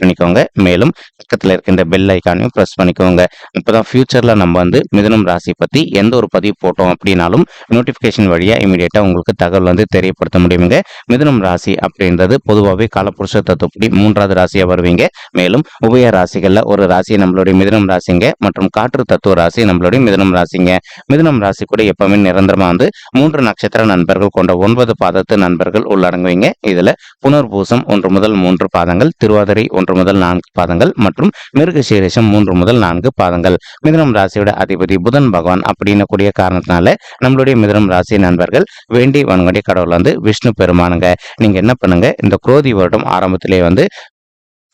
பண்ணிக்கோங்க. மேலும் பக்கத்தில் இருக்கின்ற பெல் ஐக்கானையும் ப்ரெஸ் பண்ணிக்கோங்க. இப்போதான் ஃபியூச்சரில் நம்ம வந்து மிதுனம் ராசி பற்றி எந்த ஒரு பதிவு போட்டோம் அப்படின்னாலும் நோட்டிஃபிகேஷன் வழியாக இமீடியட்டாக உங்களுக்கு தகவல் வந்து தெரியப்படுத்த முடியுங்க. மிதுனம் ராசி அப்படின்றது பொதுவாகவே காலப்புருஷ தத்துவப்படி மூன்றாவது ராசியாக வருவீங்க. மேலும் உபய ராசிகளில் ஒரு ராசி நம்மளுடைய மிதனம் ராசிங்க மற்றும் காற்று தத்துவ ராசி நம்மளுடைய மிதனம் ராசிங்க. மிதனம் ராசி கூட எப்பவுமே நிரந்தரமாக வந்து மூன்று நட்சத்திர நண்பர்கள் கொண்ட ஒன்பது பாதத்து நண்பர்கள் உள்ளடங்குவீங்க. இதில் புனர்பூசம் ஒன்று முதல் மூன்று பாதங்கள் திருவாதிரை ஒன்று முதல் நான்கு பாதங்கள் மற்றும் மிருகசீரிஷம் மூன்று முதல் நான்கு பாதங்கள். மிதனம் ராசியோட அதிபதி புதன் பகவான் அப்படின்னு கூடிய காரணத்தினால நம்மளுடைய மிதனம் ராசி நண்பர்கள் வேண்டி வணங்கடி கடவுள் வந்து விஷ்ணு பெருமானுங்க. நீங்க என்ன பண்ணுங்க? இந்த குரோதி வருடம் ஆரம்பத்திலே வந்து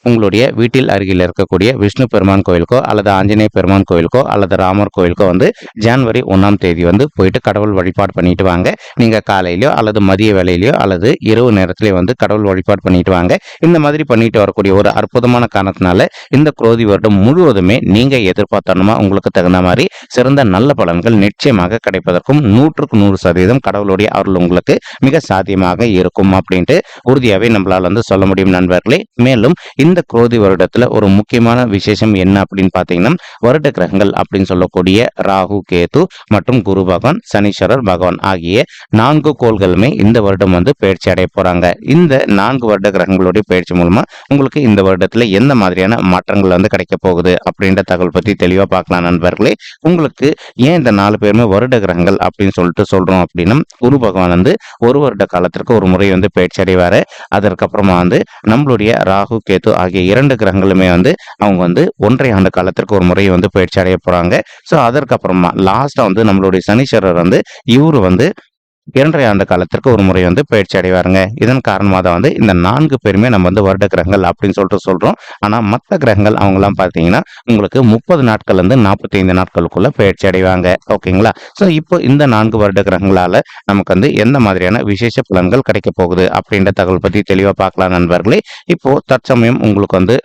உங்களுடைய வீட்டில் அருகில் இருக்கக்கூடிய விஷ்ணு பெருமான் கோயிலுக்கோ அல்லது ஆஞ்சநேய பெருமான் கோயிலுக்கோ அல்லது ராமர் கோயிலுக்கோ வந்து ஜான்வரி ஒன்றாம் தேதி வந்து போயிட்டு கடவுள் வழிபாடு பண்ணிட்டு வாங்க. நீங்கள் காலையிலையோ அல்லது மதிய வேலையிலையோ அல்லது இரவு நேரத்திலே வந்து கடவுள் வழிபாடு பண்ணிட்டு வாங்க. இந்த மாதிரி பண்ணிட்டு வரக்கூடிய ஒரு அற்புதமான காரணத்தினால இந்த குரோதி வருடம் முழுவதுமே நீங்கள் எதிர்பார்த்தனமா உங்களுக்கு தகுந்த மாதிரி சிறந்த நல்ல பலன்கள் நிச்சயமாக கிடைப்பதற்கும் நூற்றுக்கு நூறு சதவீதம் கடவுளுடைய அருள் உங்களுக்கு மிக சாத்தியமாக இருக்கும் அப்படின்ட்டு உறுதியாகவே நம்மளால் வந்து சொல்ல முடியும் நண்பர்களே. மேலும் இந்த இந்த குரோதி வருடத்துல ஒரு முக்கியமான விசேஷம் என்ன அப்படின்னு பார்த்தீங்கன்னா வருட கிரகங்கள் அப்படின்னு சொல்லக்கூடிய ராகு கேது மற்றும் குரு பகவான் சனீஸ்வரர் பகவான் ஆகிய நான்கு கோள்களுமே இந்த வருடம் வந்து பயிற்சி அடைய போறாங்க. இந்த நான்கு வருட கிரகங்களுடைய பயிற்சி மூலமா உங்களுக்கு இந்த வருடத்துல எந்த மாதிரியான மாற்றங்கள் வந்து கிடைக்க போகுது அப்படின்ற தகவல் பத்தி தெளிவா பார்க்கலாம் நண்பர்களே. உங்களுக்கு ஏன் இந்த நாலு பேருமே வருட கிரகங்கள் அப்படின்னு சொல்லிட்டு சொல்றோம் அப்படின்னா குரு பகவான் வந்து ஒரு வருட காலத்திற்கு ஒரு முறை வந்து பயிற்சி அடைவாரு. அதற்கப்புறமா வந்து நம்மளுடைய ராகு கேது ஆகிய இரண்டு கிரகங்களுமே வந்து அவங்க வந்து ஒன்றை ஆண்டு காலத்திற்கு ஒரு முறை வந்து பயிற்சி அடைய போறாங்க. ஸோ அதற்கப்புறமா லாஸ்டா வந்து நம்மளுடைய சனீஸ்வரர் வந்து இவரு வந்து இரண்டரை ஆண்டு காலத்திற்கு ஒரு முறை வந்து பயிற்சி அடைவாருங்க. இதன் காரணமாக தான் வந்து இந்த நான்கு பேருமே நம்ம வந்து வருட கிரகங்கள் அப்படின்னு சொல்லிட்டு சொல்றோம். ஆனா மற்ற கிரகங்கள் அவங்கெல்லாம் பார்த்தீங்கன்னா உங்களுக்கு முப்பது நாட்கள் வந்து நாற்பத்தி ஐந்து நாட்களுக்குள்ள பயிற்சி அடைவாங்க. ஓகேங்களா? ஸோ இப்போ இந்த நான்கு வருட கிரகங்களால நமக்கு வந்து எந்த மாதிரியான விசேஷ பலன்கள் கிடைக்க போகுது அப்படின்ற தகவல் பத்தி தெளிவாக பார்க்கலாம் நண்பர்களே. இப்போ தற்சமயம் உங்களுக்கு வந்து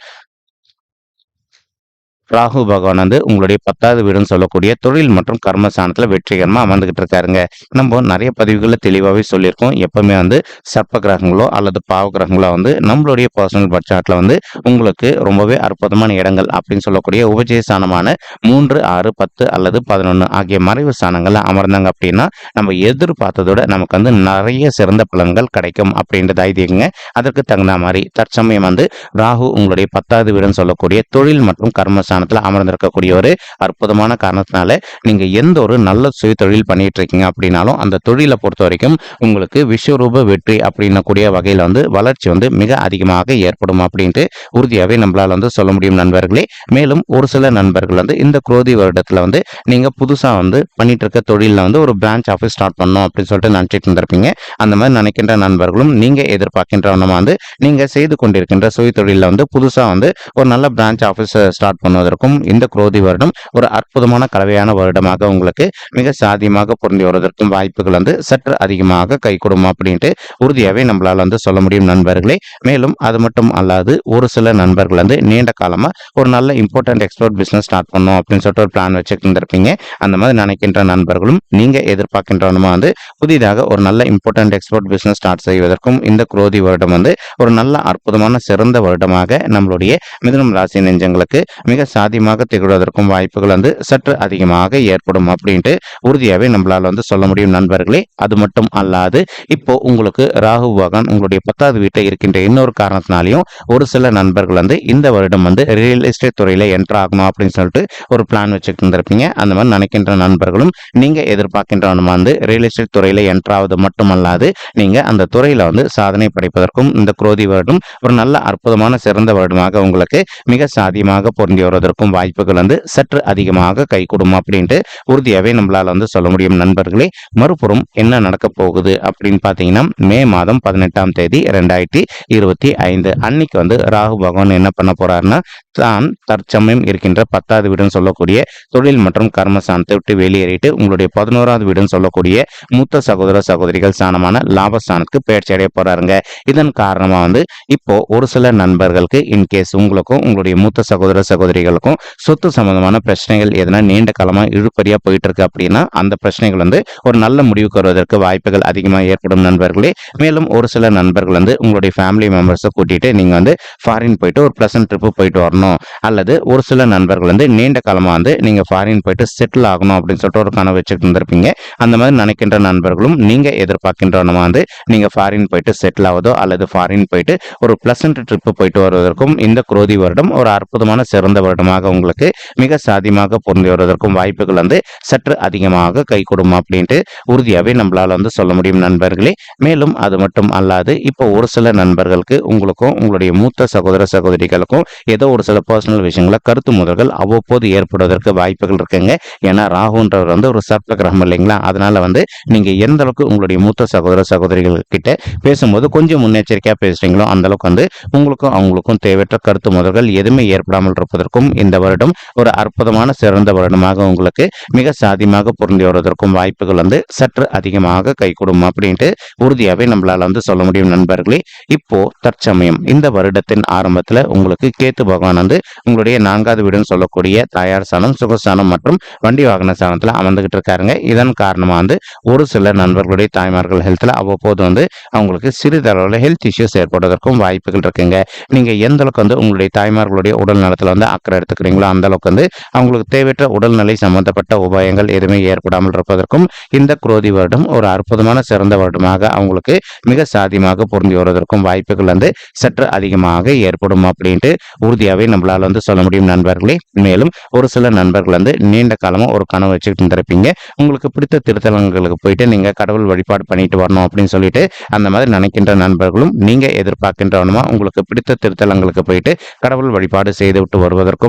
ராகு பகவான் வந்து உங்களுடைய பத்தாவது வீடுன்னு சொல்லக்கூடிய தொழில் மற்றும் கர்மஸ்தானத்தில் வெற்றிகரமாக அமர்ந்துகிட்டு இருக்காருங்க நம்ம நிறைய பதிவுகளில் தெளிவாகவே சொல்லியிருக்கோம். எப்பவுமே வந்து சர்ப்ப கிரகங்களோ அல்லது பாவ கிரகங்களோ வந்து நம்மளுடைய பர்சனல் பட்ஜெட்டில் வந்து உங்களுக்கு ரொம்பவே அற்புதமான இடங்கள் அப்படின்னு சொல்லக்கூடிய உபஜய ஸ்தானமான மூன்று ஆறு பத்து அல்லது பதினொன்று ஆகிய மறைவு ஸ்தானங்களில் அமர்ந்தாங்க அப்படின்னா நம்ம எதிர்பார்த்ததோட நமக்கு வந்து நிறைய சிறந்த பலன்கள் கிடைக்கும் அப்படின்றது ஐதீகங்க. அதற்கு தகுந்த மாதிரி தற்சமயம் வந்து ராகு உங்களுடைய பத்தாவது வீடுன்னு சொல்லக்கூடிய தொழில் மற்றும் கர்மஸ்தானம் ஸ்தானத்தில் அமர்ந்திருக்கக்கூடிய ஒரு அற்புதமான காரணத்தினால நீங்க எந்த ஒரு நல்ல சுய தொழில் பண்ணிட்டு இருக்கீங்க அப்படின்னாலும் அந்த தொழிலை பொறுத்த வரைக்கும் உங்களுக்கு விஸ்வரூப வெற்றி அப்படின்னக்கூடிய வகையில் வந்து வளர்ச்சி வந்து மிக அதிகமாக ஏற்படும் அப்படின்ட்டு உறுதியாகவே நம்மளால் வந்து சொல்ல முடியும் நண்பர்களே. மேலும் ஒரு சில நண்பர்கள் வந்து இந்த குரோதி வருடத்தில் வந்து நீங்கள் புதுசாக வந்து பண்ணிட்டு இருக்க தொழிலில் வந்து ஒரு பிரான்ச் ஆஃபீஸ் ஸ்டார்ட் பண்ணோம் அப்படின்னு சொல்லிட்டு நினச்சிட்டு இருந்திருப்பீங்க. அந்த மாதிரி நினைக்கின்ற நண்பர்களும் நீங்கள் எதிர்பார்க்கின்றவனமாக வந்து நீங்கள் செய்து கொண்டிருக்கின்ற சுய தொழிலில் வந்து புதுசாக வந்து ஒரு நல்ல பிரான்ச் ஆஃபீஸ் ஸ்டார்ட் பண்ணுவதற்கு வருவதற்கும் இந்த குரோதி வருடம் ஒரு அற்புதமான கலவையான வருடமாக உங்களுக்கு மிக சாதியமாக பொருந்தி வருவதற்கும் வாய்ப்புகள் வந்து சற்று அதிகமாக கை அப்படின்ட்டு உறுதியாகவே நம்மளால் வந்து சொல்ல முடியும் நண்பர்களே. மேலும் அது மட்டும் அல்லாது ஒரு சில நண்பர்கள் வந்து நீண்ட காலமாக ஒரு நல்ல இம்பார்ட்டன்ட் எக்ஸ்போர்ட் பிஸ்னஸ் ஸ்டார்ட் பண்ணும் அப்படின்னு சொல்லிட்டு ஒரு பிளான் வச்சுட்டு அந்த மாதிரி நினைக்கின்ற நண்பர்களும் நீங்கள் எதிர்பார்க்கின்றவனுமா வந்து புதிதாக ஒரு நல்ல இம்பார்ட்டன்ட் எக்ஸ்போர்ட் பிஸ்னஸ் ஸ்டார்ட் செய்வதற்கும் இந்த குரோதி வருடம் வந்து ஒரு நல்ல அற்புதமான சிறந்த வருடமாக நம்மளுடைய மிதுனம் ராசி நெஞ்சங்களுக்கு மிக சாத்தியமாக திகழ்வதற்கும் வாய்ப்புகள் வந்து சற்று அதிகமாக ஏற்படும் அப்படின்ட்டு உறுதியாகவே நம்மளால் வந்து சொல்ல முடியும் நண்பர்களே. அது மட்டும் அல்லாது இப்போ உங்களுக்கு ராகு பகவான் உங்களுடைய பத்தாவது வீட்டை இருக்கின்ற இன்னொரு காரணத்தினாலையும் ஒரு சில நண்பர்கள் வந்து இந்த வருடம் வந்து ரியல் எஸ்டேட் துறையில் என்ட்ரு ஆகணும் அப்படின்னு சொல்லிட்டு ஒரு பிளான் வச்சுட்டு இருந்திருப்பீங்க அந்த மாதிரி நினைக்கின்ற நண்பர்களும் நீங்கள் எதிர்பார்க்கின்றவனும் வந்து ரியல் எஸ்டேட் துறையில் என்டர் ஆவது மட்டுமல்லாது நீங்கள் அந்த துறையில் வந்து சாதனை படைப்பதற்கும் இந்த குரோதி வருடம் ஒரு நல்ல அற்புதமான சிறந்த வருடமாக உங்களுக்கு மிக சாதியமாக பொருந்தி வருவது வருவதற்கும் வாய்ப்புகள் வந்து சற்று அதிகமாக கைகூடும் அப்படின்ட்டு உறுதியாகவே நம்மளால் வந்து சொல்ல முடியும். நண்பர்களே மறுபுறம் என்ன நடக்க போகுது அப்படின்னு பார்த்தீங்கன்னா மே மாதம் பதினெட்டாம் தேதி ரெண்டாயிரத்தி இருபத்தி ஐந்து அன்னைக்கு வந்து ராகு பகவான் என்ன பண்ண போறாருன்னா தான் தற்சமயம் இருக்கின்ற பத்தாவது வீடுன்னு சொல்லக்கூடிய தொழில் மற்றும் கர்மஸ்தானத்தை விட்டு வெளியேறிட்டு உங்களுடைய பதினோராவது வீடுன்னு சொல்லக்கூடிய மூத்த சகோதர சகோதரிகள் ஸ்தானமான லாபஸ்தானத்துக்கு பயிற்சி அடைய போறாருங்க. இதன் காரணமாக வந்து இப்போ ஒரு சில நண்பர்களுக்கு இன்கேஸ் உங்களுக்கும் உங்களுடைய மூத்த சகோதர சகோதரிகள் பிரச்சனைகளுக்கும் சொத்து சம்பந்தமான பிரச்சனைகள் எதனா நீண்ட காலமா இழுப்பறியா போயிட்டு இருக்கு அப்படின்னா அந்த பிரச்சனைகள் வந்து ஒரு நல்ல முடிவுக்கு வருவதற்கு வாய்ப்புகள் அதிகமாக ஏற்படும் நண்பர்களே. மேலும் ஒரு சில நண்பர்கள் வந்து உங்களுடைய ஃபேமிலி மெம்பர்ஸை கூட்டிட்டு நீங்க வந்து ஃபாரின் போயிட்டு ஒரு ப்ளசன்ட் ட்ரிப்பு போயிட்டு வரணும். அல்லது ஒரு சில நண்பர்கள் வந்து நீண்ட காலமா வந்து நீங்க ஃபாரின் போயிட்டு செட்டில் ஆகணும் அப்படின்னு சொல்லிட்டு ஒரு கனவு வச்சுட்டு இருந்திருப்பீங்க. அந்த மாதிரி நினைக்கின்ற நண்பர்களும் நீங்க எதிர்பார்க்கின்றவனமா வந்து நீங்க ஃபாரின் போயிட்டு செட்டில் ஆவதோ அல்லது ஃபாரின் போயிட்டு ஒரு பிளசன்ட் ட்ரிப்பு போயிட்டு வருவதற்கும் இந்த குரோதி வருடம் ஒரு அற்புதமான சிறந்த வருடம் காரணமாக உங்களுக்கு மிக சாதியமாக பொருந்தி வருவதற்கும் வாய்ப்புகள் வந்து சற்று அதிகமாக கை கொடுமா அப்படின்ட்டு உறுதியாகவே நம்மளால் வந்து சொல்ல முடியும் நண்பர்களே. மேலும் அது மட்டும் அல்லாது இப்போ ஒரு சில நண்பர்களுக்கு உங்களுக்கும் உங்களுடைய மூத்த சகோதர சகோதரிகளுக்கும் ஏதோ ஒரு சில பர்சனல் விஷயங்கள கருத்து முதல்கள் அவ்வப்போது ஏற்படுவதற்கு வாய்ப்புகள் இருக்குங்க. ஏன்னா ராகுன்றவர் வந்து ஒரு சர்ப்ப கிரகம் இல்லைங்களா? அதனால வந்து நீங்கள் எந்த அளவுக்கு உங்களுடைய மூத்த சகோதர சகோதரிகள் கிட்ட பேசும்போது கொஞ்சம் முன்னெச்சரிக்கையாக பேசுறீங்களோ அந்த அளவுக்கு வந்து உங்களுக்கும் அவங்களுக்கும் தேவையற்ற கருத்து முதல்கள் எதுவுமே ஏற்படாமல் இருப்பதற்கும் இந்த வருடம் ஒரு அற்புதமான சிறந்த வருடமாக உங்களுக்கு மிக சாதியமாக பொருந்தி வருவதற்கும் வாய்ப்புகள் வந்து சற்று அதிகமாக கைகூடும் அப்படின்ட்டு உறுதியாகவே நம்மளால் வந்து சொல்ல முடியும் நண்பர்களே. இப்போ தற்சமயம் இந்த வருடத்தின் ஆரம்பத்தில் உங்களுக்கு கேத்து பகவான் வந்து உங்களுடைய நான்காவது வீடுன்னு சொல்லக்கூடிய தாயார் சாணம் சுகஸ்தானம் மற்றும் வண்டி வாகன சாணத்தில் அமர்ந்துகிட்டு இருக்காருங்க. இதன் காரணமாக வந்து ஒரு சில நண்பர்களுடைய தாய்மார்கள் ஹெல்த்தில் அவ்வப்போது வந்து அவங்களுக்கு சிறிதளவில் ஹெல்த் இஷ்யூஸ் ஏற்படுவதற்கும் வாய்ப்புகள் இருக்குங்க. நீங்கள் எந்த அளவுக்கு வந்து உங்களுடைய தாய்மார்களுடைய உடல் நலத்தில் வந்து அக்கறை எடுத்துக்கிறீங்களோ அந்த அளவுக்கு வந்து அவங்களுக்கு தேவையற்ற உடல்நிலை சம்பந்தப்பட்ட உபாயங்கள் எதுவுமே ஏற்படாமல் இருப்பதற்கும் இந்த குரோதி வருடம் ஒரு அற்புதமான சிறந்த வருடமாக அவங்களுக்கு மிக சாதியமாக பொருந்தி வருவதற்கும் வாய்ப்புகள் வந்து சற்று அதிகமாக ஏற்படும் அப்படின்ட்டு உறுதியாகவே நம்மளால் வந்து சொல்ல முடியும் நண்பர்களே. மேலும் ஒரு சில நண்பர்கள் வந்து நீண்ட காலமாக ஒரு கனவு வச்சுக்கிட்டு இருந்திருப்பீங்க. உங்களுக்கு பிடித்த திருத்தலங்களுக்கு போயிட்டு நீங்கள் கடவுள் வழிபாடு பண்ணிட்டு வரணும் அப்படின்னு சொல்லிட்டு அந்த மாதிரி நினைக்கின்ற நண்பர்களும் நீங்கள் எதிர்பார்க்கின்றவனுமா உங்களுக்கு பிடித்த திருத்தலங்களுக்கு போயிட்டு கடவுள் வழிபாடு செய்து விட்டு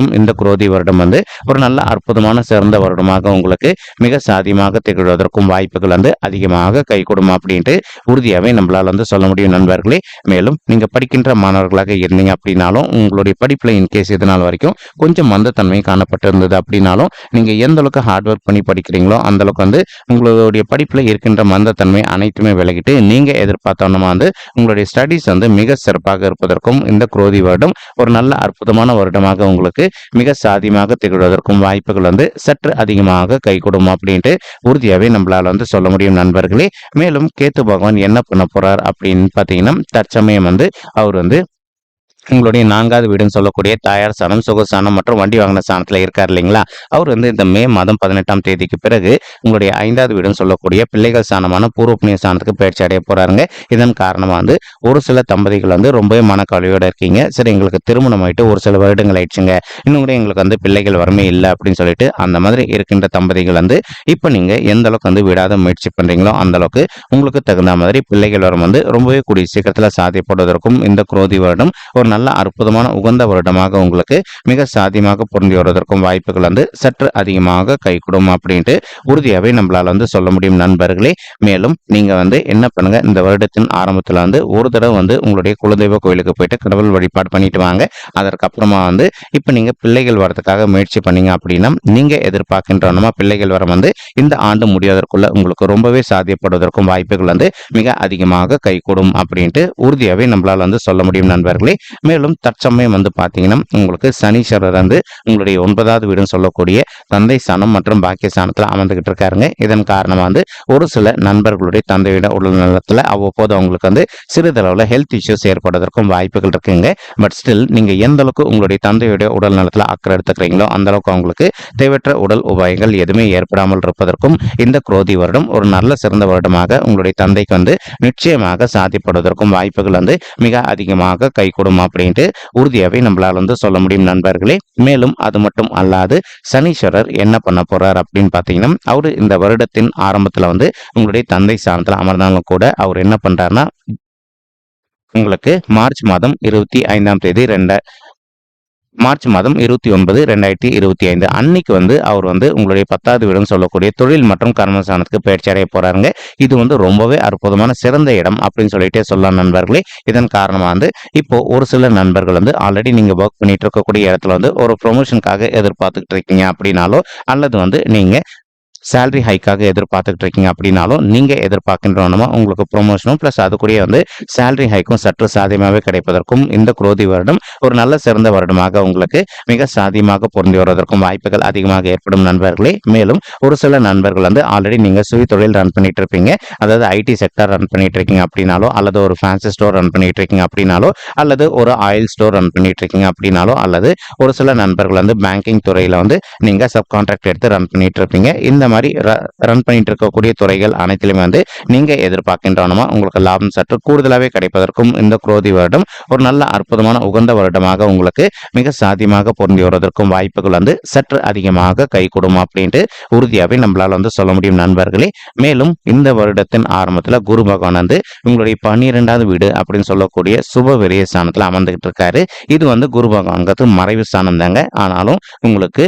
வருவதற்கும் இந்த குரோதி வருடம் வந்து. ஒரு நல்ல அற்புதமான சிறந்த வருடமாக உங்களுக்கு மிக சாதியமாக திகழ்வதற்கும் வாய்ப்புகள் வந்து அதிகமாக கை கொடுமா அப்படின்ட்டு உறுதியாகவே நம்மளால் வந்து சொல்ல முடியும் நண்பர்களே. மேலும் நீங்கள் படிக்கின்ற மாணவர்களாக இருந்தீங்க அப்படின்னாலும் உங்களுடைய படிப்பில் இன்கேஸ் இதனால் வரைக்கும் கொஞ்சம் மந்தத்தன்மை காணப்பட்டிருந்தது அப்படின்னாலும் நீங்கள் எந்த அளவுக்கு ஹார்ட் ஒர்க் பண்ணி படிக்கிறீங்களோ அந்த அளவுக்கு வந்து உங்களுடைய படிப்பில் இருக்கின்ற மந்தத்தன்மை அனைத்துமே விலகிட்டு நீங்கள் எதிர்பார்த்தோன்னா வந்து உங்களுடைய ஸ்டடீஸ் வந்து மிக சிறப்பாக இருப்பதற்கும் இந்த குரோதி வருடம் ஒரு நல்ல அற்புதமான வருடமாக உங்களுக்கு மிக சாதியமாக திகழ்வதற்கும் வாய்ப்புகள் வந்து சற்று அதிகமாக கைகூடும் அப்படின்ட்டு உறுதியாகவே நம்மளால வந்து சொல்ல முடியும் நண்பர்களே. மேலும் கேத்து பகவான் என்ன பண்ண போறார் அப்படின்னு பார்த்தீங்கன்னா தற்சமயம் வந்து அவர் வந்து உங்களுடைய நான்காவது வீடுன்னு சொல்லக்கூடிய தாயார் சுக சுகஸ்தானம் மற்றும் வண்டி வாங்கின சாணத்தில் இருக்கார் இல்லைங்களா? அவர் வந்து இந்த மே மாதம் பதினெட்டாம் தேதிக்கு பிறகு உங்களுடைய ஐந்தாவது வீடுன்னு சொல்லக்கூடிய பிள்ளைகள் சாணமான பூர்வ புண்ணிய சாணத்துக்கு பயிற்சி அடைய போறாருங்க. இதன் காரணமாக வந்து ஒரு சில தம்பதிகள் வந்து ரொம்பவே மனக்கவலையோடு இருக்கீங்க. சரி எங்களுக்கு திருமணம் ஆயிட்டு ஒரு சில வருடங்கள் ஆயிடுச்சுங்க. இன்னும் கூட எங்களுக்கு வந்து பிள்ளைகள் வரமே இல்லை அப்படின்னு சொல்லிட்டு அந்த மாதிரி இருக்கின்ற தம்பதிகள் வந்து இப்போ நீங்கள் எந்த அளவுக்கு வந்து விடாத முயற்சி பண்ணுறீங்களோ அந்த அளவுக்கு உங்களுக்கு தகுந்த மாதிரி பிள்ளைகள் வரம் வந்து ரொம்பவே கூடிய சீக்கிரத்தில் சாத்தியப்படுவதற்கும் இந்த குரோதி வருடம் ஒரு நல்ல அற்புதமான உகந்த வருடமாக உங்களுக்கு மிக சாத்தியமாக பொருந்தி வருவதற்கும் வாய்ப்புகள் வந்து சற்று அதிகமாக கைகூடும் அப்படின்ட்டு உறுதியாகவே நம்மளால் வந்து சொல்ல முடியும் நண்பர்களே. மேலும் நீங்கள் வந்து என்ன பண்ணுங்க இந்த வருடத்தின் ஆரம்பத்தில் வந்து ஒரு தடவை வந்து உங்களுடைய குலதெய்வ கோயிலுக்கு போயிட்டு கடவுள் வழிபாடு பண்ணிட்டு வாங்க. அதற்கப்புறமா வந்து இப்போ நீங்கள் பிள்ளைகள் வரதுக்காக முயற்சி பண்ணீங்க அப்படின்னா நீங்கள் எதிர்பார்க்கின்றனமா பிள்ளைகள் வர வந்து இந்த ஆண்டு முடியாதற்குள்ள உங்களுக்கு ரொம்பவே சாத்தியப்படுவதற்கும் வாய்ப்புகள் வந்து மிக அதிகமாக கைகூடும் அப்படின்ட்டு உறுதியாகவே நம்மளால் வந்து சொல்ல முடியும் நண்பர்களே. மேலும் தற்சமயம் வந்து பார்த்தீங்கன்னா உங்களுக்கு சனீஸ்வரர் வந்து உங்களுடைய ஒன்பதாவது வீடுன்னு சொல்லக்கூடிய தந்தை ஸ்தானம் மற்றும் பாக்கிய ஸ்தானத்தில் அமர்ந்துகிட்டு இருக்காருங்க. இதன் காரணமாக வந்து ஒரு சில நண்பர்களுடைய தந்தையோட உடல் நலத்தில் அவ்வப்போது அவங்களுக்கு வந்து சிறிதளவில் ஹெல்த் இஷ்யூஸ் ஏற்படுவதற்கும் வாய்ப்புகள் இருக்குங்க. பட் ஸ்டில் நீங்கள் எந்த அளவுக்கு உங்களுடைய தந்தையுடைய உடல் நலத்தில் அக்கறை எடுத்துக்கிறீங்களோ அந்த அளவுக்கு அவங்களுக்கு தேவையற்ற உடல் உபாயங்கள் எதுவுமே ஏற்படாமல் இருப்பதற்கும் இந்த குரோதி வருடம் ஒரு நல்ல சிறந்த வருடமாக உங்களுடைய தந்தைக்கு வந்து நிச்சயமாக சாத்தியப்படுவதற்கும் வாய்ப்புகள் வந்து மிக அதிகமாக கைகூடும் அப்படின்ட்டு உறுதியாகவே நம்மளால் வந்து சொல்ல முடியும் நண்பர்களே. மேலும் அது மட்டும் அல்லாது சனீஸ்வரர் என்ன பண்ண போறார் அப்படின்னு பார்த்தீங்கன்னா அவர் இந்த வருடத்தின் ஆரம்பத்தில் வந்து உங்களுடைய தந்தை ஸ்தானத்தில் அமர்ந்தாலும் கூட அவர் என்ன பண்றாருன்னா உங்களுக்கு மார்ச் மாதம் இருபத்தி ஐந்தாம் தேதி ரெண்ட மார்ச் மாதம் இருபத்தி ஒன்பது ரெண்டாயிரத்தி இருபத்தி ஐந்து. அன்னைக்கு வந்து அவர் வந்து உங்களுடைய பத்தாவது வீடுன்னு சொல்லக்கூடிய தொழில் மற்றும் கர்மஸ்தானத்துக்கு பயிற்சி அடைய போறாருங்க. இது வந்து ரொம்பவே அற்புதமான சிறந்த இடம் அப்படின்னு சொல்லிட்டே சொல்லலாம் நண்பர்களே. இதன் காரணமாக வந்து இப்போ ஒரு சில நண்பர்கள் வந்து ஆல்ரெடி நீங்க ஒர்க் பண்ணிட்டு இருக்கக்கூடிய இடத்துல வந்து ஒரு ப்ரொமோஷனுக்காக எதிர்பார்த்துக்கிட்டு இருக்கீங்க அப்படின்னாலோ அல்லது வந்து நீங்க சேலரி ஹைக்காக எதிர்பார்த்துக்கிட்டு இருக்கீங்க அப்படின்னாலும் நீங்கள் எதிர்பார்க்கின்றவனமா உங்களுக்கு ப்ரொமோஷனும் ப்ளஸ் அது கூட வந்து சேலரி ஹைக்கும் சற்று சாதியமாகவே கிடைப்பதற்கும் இந்த குரோதி வருடம் ஒரு நல்ல சிறந்த வருடமாக உங்களுக்கு மிக சாதியமாக பொருந்தி வருவதற்கும் வாய்ப்புகள் அதிகமாக ஏற்படும் நண்பர்களே. மேலும் ஒரு சில நண்பர்கள் வந்து ஆல்ரெடி நீங்கள் சுய தொழில் ரன் பண்ணிட்டு இருப்பீங்க அதாவது ஐடி செக்டர் ரன் பண்ணிட்டு இருக்கீங்க அப்படின்னாலோ அல்லது ஒரு ஃபேன்சி ஸ்டோர் ரன் பண்ணிட்டு இருக்கீங்க அப்படின்னாலோ அல்லது ஒரு ஆயில் ஸ்டோர் ரன் பண்ணிட்டு இருக்கீங்க அப்படின்னாலோ அல்லது ஒரு சில நண்பர்கள் வந்து பேங்கிங் துறையில் வந்து நீங்கள் சப் கான்ட்ராக்ட் எடுத்து ரன் பண்ணிட்டு இருப்பீங்க இந்த மாதிரி ரன் பண்ணிட்டு இருக்கக்கூடிய துறைகள் அனைத்திலுமே வந்து நீங்க எதிர்பார்க்கின்றனமா உங்களுக்கு லாபம் சற்று கூடுதலாகவே கிடைப்பதற்கும் இந்த குரோதி வருடம் ஒரு நல்ல அற்புதமான உகந்த வருடமாக உங்களுக்கு மிக சாத்தியமாக பொருந்தி வருவதற்கும் வாய்ப்புகள் வந்து சற்று அதிகமாக கைகூடும் அப்படின்ட்டு உறுதியாகவே நம்மளால வந்து சொல்ல முடியும் நண்பர்களே. மேலும் இந்த வருடத்தின் ஆரம்பத்தில் குரு பகவான் வந்து உங்களுடைய பன்னிரெண்டாவது வீடு அப்படின்னு சொல்லக்கூடிய சுப விரிய ஸ்தானத்தில் அமர்ந்துகிட்டு இருக்காரு இது வந்து குரு பகவான்கிறது மறைவு ஸ்தானம் தாங்க. ஆனாலும் உங்களுக்கு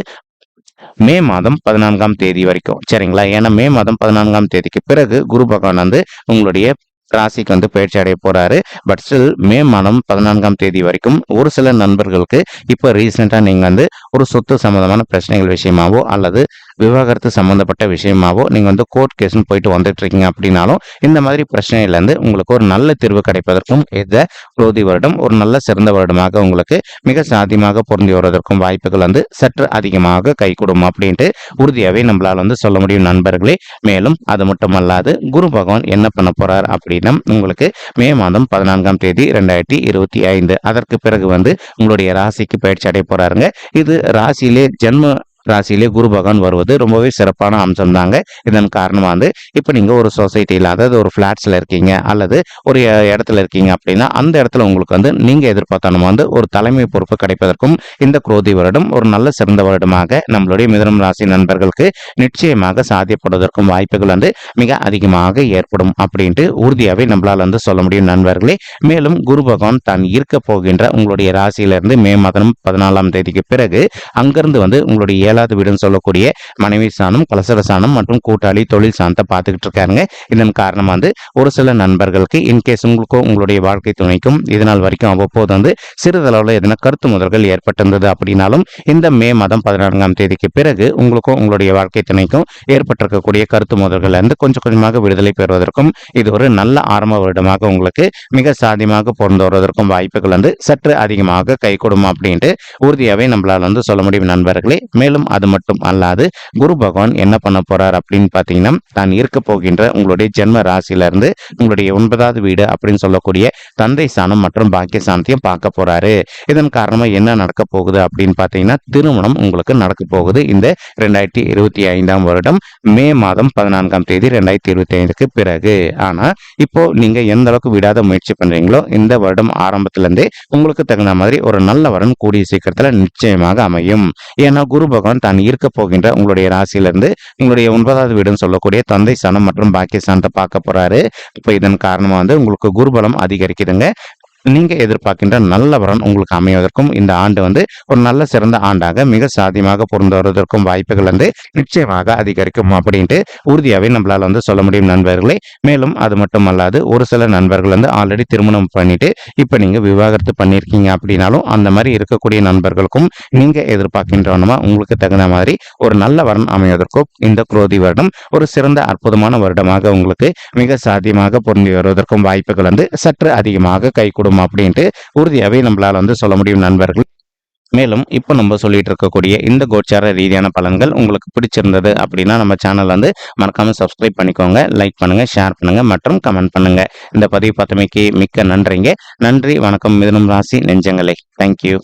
மே மாதம் பதினான்காம் தேதி வரைக்கும். சரிங்களா? ஏன்னா மே மாதம் பதினான்காம் தேதிக்கு பிறகு குரு பகவான் வந்து உங்களுடைய ராசிக்கு வந்து பயிற்சி அடைய போறாரு. பட் ஸ்டில் மே மாதம் பதினான்காம் தேதி வரைக்கும் ஒரு சில நண்பர்களுக்கு இப்போ ரீசெண்டாக நீங்கள் வந்து ஒரு சொத்து சம்மந்தமான பிரச்சனைகள் விஷயமாவோ அல்லது விவாகரத்து சம்மந்தப்பட்ட விஷயமாவோ நீங்கள் வந்து கோர்ட் கேஸ்னு போயிட்டு வந்துட்டு இருக்கீங்க அப்படின்னாலும் இந்த மாதிரி பிரச்சனையிலேருந்து உங்களுக்கு ஒரு நல்ல தீர்வு கிடைப்பதற்கும் இந்த குரோதி வருடம் ஒரு நல்ல சிறந்த வருடமாக உங்களுக்கு மிக சாத்தியமாக பொருந்தி வருவதற்கும் வாய்ப்புகள் வந்து சற்று அதிகமாக கை அப்படின்ட்டு உறுதியாகவே நம்மளால் வந்து சொல்ல முடியும் நண்பர்களே. மேலும் அது மட்டுமல்லாது குரு பகவான் என்ன பண்ண போறார் அப்படின்னா உங்களுக்கு மே மாதம் பதினான்காம் தேதி ரெண்டாயிரத்தி இருபத்தி ஐந்து. அதற்கு பிறகு வந்து உங்களுடைய ராசிக்கு பயிற்சி அடைய போறாருங்க. இது ராசியிலே ஜென்ம ராசியிலே குரு பகவான் வருவது ரொம்பவே சிறப்பான அம்சம் தாங்க இதன் காரணமாக வந்து இப்போ நீங்கள் ஒரு சொசைட்டியில் அதாவது ஒரு ஃப்ளாட்ஸில் இருக்கீங்க அல்லது ஒரு இடத்துல இருக்கீங்க அப்படின்னா அந்த இடத்துல உங்களுக்கு வந்து நீங்கள் எதிர்பார்த்தனும் வந்து ஒரு தலைமை பொறுப்பு கிடைப்பதற்கும் இந்த குரோதி வருடம் ஒரு நல்ல சிறந்த வருடமாக நம்மளுடைய மிதனம் ராசி நண்பர்களுக்கு நிச்சயமாக சாத்தியப்படுவதற்கும் வாய்ப்புகள் வந்து மிக அதிகமாக ஏற்படும் அப்படின்ட்டு உறுதியாகவே நம்மளால் வந்து சொல்ல முடியும் நண்பர்களே. மேலும் குரு பகவான் தான் இருக்க போகின்ற உங்களுடைய ராசியிலிருந்து மே மாதம் பதினாலாம் தேதிக்கு பிறகு அங்கிருந்து வந்து உங்களுடைய ஏழாவது வீடுன்னு சொல்லக்கூடிய மனைவி சாணம் கலசர சாணம் மற்றும் கூட்டாளி தொழில் சாணத்தை பார்த்துக்கிட்டு இருக்காருங்க. இதன் காரணமாக வந்து ஒரு சில நண்பர்களுக்கு இன்கேஸ் உங்களுக்கும் உங்களுடைய வாழ்க்கை துணைக்கும் இதனால் வரைக்கும் அவ்வப்போது வந்து சிறிதளவில் எதனா கருத்து முதல்கள் ஏற்பட்டிருந்தது அப்படின்னாலும் இந்த மே மாதம் பதினான்காம் தேதிக்கு பிறகு உங்களுக்கும் உங்களுடைய வாழ்க்கை துணைக்கும் ஏற்பட்டிருக்கக்கூடிய கருத்து முதல்கள் இருந்து கொஞ்சம் கொஞ்சமாக விடுதலை பெறுவதற்கும் இது ஒரு நல்ல ஆரம்ப வருடமாக உங்களுக்கு மிக சாதியமாக பொருந்து வருவதற்கும் வாய்ப்புகள் வந்து சற்று அதிகமாக கை கொடுமா அப்படின்ட்டு உறுதியாகவே நம்மளால் வந்து சொல்ல முடியும் நண்பர்களே. மேலும் சொல்லலாம் அது மட்டும் அல்லாது குரு பகவான் என்ன பண்ண போறார் அப்படின்னு பார்த்தீங்கன்னா தான் இருக்க போகின்ற உங்களுடைய ஜென்ம ராசியிலிருந்து உங்களுடைய ஒன்பதாவது வீடு அப்படின்னு சொல்லக்கூடிய தந்தை ஸ்தானம் மற்றும் பாக்கிய ஸ்தானத்தையும் பார்க்க போறாரு. இதன் காரணமா என்ன நடக்க போகுது அப்படின்னு பார்த்தீங்கன்னா திருமணம் உங்களுக்கு நடக்க போகுது. இந்த ரெண்டாயிரத்தி இருபத்தி ஐந்தாம் வருடம் மே மாதம் பதினான்காம் தேதி ரெண்டாயிரத்தி இருபத்தி ஐந்துக்கு பிறகு. ஆனா இப்போ நீங்க எந்த அளவுக்கு விடாத முயற்சி பண்றீங்களோ இந்த வருடம் ஆரம்பத்திலிருந்தே உங்களுக்கு தகுந்த மாதிரி ஒரு நல்ல வரன் கூடிய சீக்கிரத்துல நிச்சயமாக அமையும். ஏன்னா குரு பகவான் தான் இருக்க போகின்ற உங்களுடைய ராசியிலிருந்து உங்களுடைய ஒன்பதாவது வீடுன்னு சொல்லக்கூடிய தந்தை சனம் மற்றும் பாக்கிய பார்க்க போறாரு. இப்போ இதன் காரணமாக வந்து உங்களுக்கு குருபலம் அதிகரிக்குதுங்க. நீங்கள் எதிர்பார்க்கின்ற நல்ல வரன் உங்களுக்கு அமைவதற்கும் இந்த ஆண்டு வந்து ஒரு நல்ல சிறந்த ஆண்டாக மிக சாத்தியமாக பொருந்து வருவதற்கும் வாய்ப்புகள் வந்து நிச்சயமாக அதிகரிக்கும் அப்படின்ட்டு உறுதியாகவே நம்மளால் வந்து சொல்ல முடியும் நண்பர்களே. மேலும் அது மட்டும் அல்லாது ஒரு சில நண்பர்கள் வந்து ஆல்ரெடி திருமணம் பண்ணிட்டு இப்போ நீங்கள் விவாகரத்து பண்ணியிருக்கீங்க அப்படின்னாலும் அந்த மாதிரி இருக்கக்கூடிய நண்பர்களுக்கும் நீங்கள் எதிர்பார்க்கின்றவனமா உங்களுக்கு தகுந்த மாதிரி ஒரு நல்ல வரன் அமைவதற்கும் இந்த குரோதி வருடம் ஒரு சிறந்த அற்புதமான வருடமாக உங்களுக்கு மிக சாத்தியமாக பொருந்தி வருவதற்கும் வாய்ப்புகள் வந்து சற்று அதிகமாக கை வரும் அப்படின்ட்டு உறுதியாகவே நம்மளால் வந்து சொல்ல முடியும் நண்பர்கள். மேலும் இப்போ நம்ம சொல்லிட்டு இருக்கக்கூடிய இந்த கோச்சார ரீதியான பலன்கள் உங்களுக்கு பிடிச்சிருந்தது அப்படின்னா நம்ம சேனல் வந்து மறக்காம சப்ஸ்கிரைப் பண்ணிக்கோங்க லைக் பண்ணுங்க ஷேர் பண்ணுங்க மற்றும் கமெண்ட் பண்ணுங்க. இந்த பதிவு பார்த்தமைக்கு மிக்க நன்றிங்க. நன்றி வணக்கம் மிதனம் ராசி நெஞ்சங்களே. தேங்க்யூ